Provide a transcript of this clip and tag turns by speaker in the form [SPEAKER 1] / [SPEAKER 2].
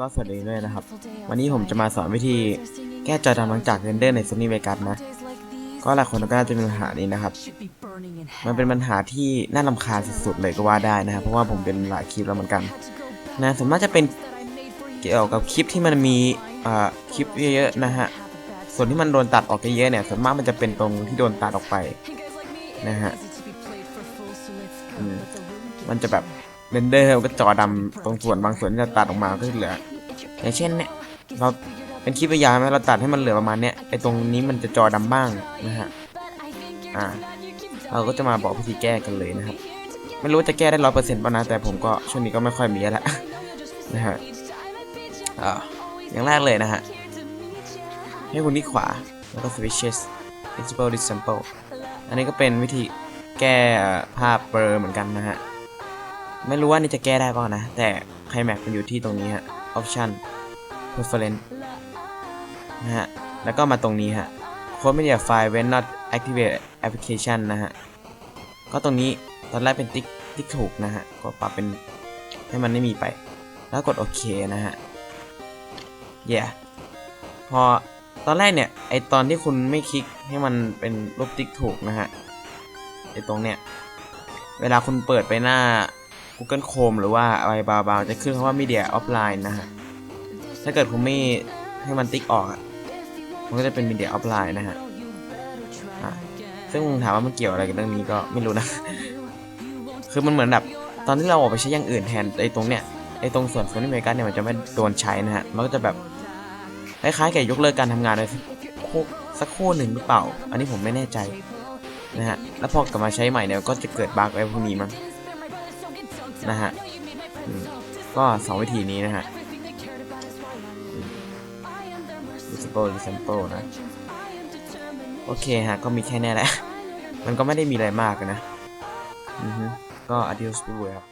[SPEAKER 1] ก็สวัสดีด้วยนะครับ วันนี้ผมจะมาสอนวิธีแก้จอดำหลังจากเรนเดอร์ใน Sony Vegas นะ ก็หลายคนก็น่าจะมีปัญหานี้นะครับ มันเป็นปัญหาที่น่ารำคาญสุดๆเลยก็ว่าได้นะครับ เพราะว่าผมเป็นหลายคลิปแล้วเหมือนกัน นะส่วนมากจะเป็นเกี่ยวกับคลิปที่มันมีอ่าคลิปเยอะๆนะฮะ ส่วนที่มันโดนตัดออกเยอะๆเนี่ยส่วนมากมันจะเป็นตรงที่โดนตัดออกไปนะฮะอืมมันจะแบบ เรนเดอร์มันก็จอดำตรงส่วนบางส่วนที่เราตัดออกมาก็เหลือ อย่างเช่นเนี่ยเราเป็นคลิปยาวไหมเราตัดให้มันเหลือประมาณเนี้ยไอตรงนี้มันจะจอดำบ้างนะฮะอ่า เราก็จะมาบอกวิธีแก้กันเลยนะครับ ไม่รู้จะแก้ได้ร้อยเปอร์เซ็นต์ป่ะนะแต่ผมก็ช่วงนี้ก็ไม่ค่อยมีแล้วนะฮะอ่าอย่างแรกเลยนะฮะให้คุณที่ขวาแล้วก็ switches principal dissample อันนี้ก็เป็นวิธีแก้ภาพเบลอเหมือนกันนะฮะ ไม่รู้ว่านี่จะแก้ได้ป่ะนะ แต่ใครแม็กมันอยู่ที่ตรงนี้ฮะ option preference นะฮะ แล้วก็มาตรงนี้ฮะ code media file when not activate application นะฮะ ก็ตรงนี้ตอนแรกเป็นติ๊กติ๊กถูกนะฮะ ก็ปรับเป็นให้มันไม่มีไป แล้วกดโอเคนะฮะ yeah พอตอนแรกเนี่ย ไอตอนที่คุณไม่คลิกให้มันเป็นรูปติ๊กถูกนะฮะ ไอตรงเนี้ย เวลาคุณเปิดไปหน้า Google Chrome หรือว่าอะไรบาๆจะขึ้นคำว่า Media Offline นะฮะ ถ้าเกิดคุณไม่ให้มันติ๊กออก มันก็จะเป็น Media Offline นะฮะซึ่งถามว่ามันเกี่ยวอะไรกับเรื่องนี้ก็ไม่รู้นะ คือมันเหมือนแบบตอนที่เราออกไปใช้อย่างอื่นแทนไอ้ตรงเนี้ยไอ้ตรงส่วนส่วนที่เมกาเนี่ยมันจะไม่โดนใช้นะฮะ มันก็จะแบบคล้ายๆกับยกเลิกการทำงานเลยสักคู่หนึ่งหรือเปล่า อันนี้ผมไม่แน่ใจนะฮะ แล้วพอกลับมาใช้ใหม่เนี่ยก็จะเกิดบั๊กอะไรพวกนี้มั้ง นะฮะก็สองวิธีนี้นะฮะ disable disable นะ โอเคฮะ ก็มีแค่นี้แหละ มันก็ไม่ได้มีอะไรมากนะ อือฮึก็ adios ด้วยครับ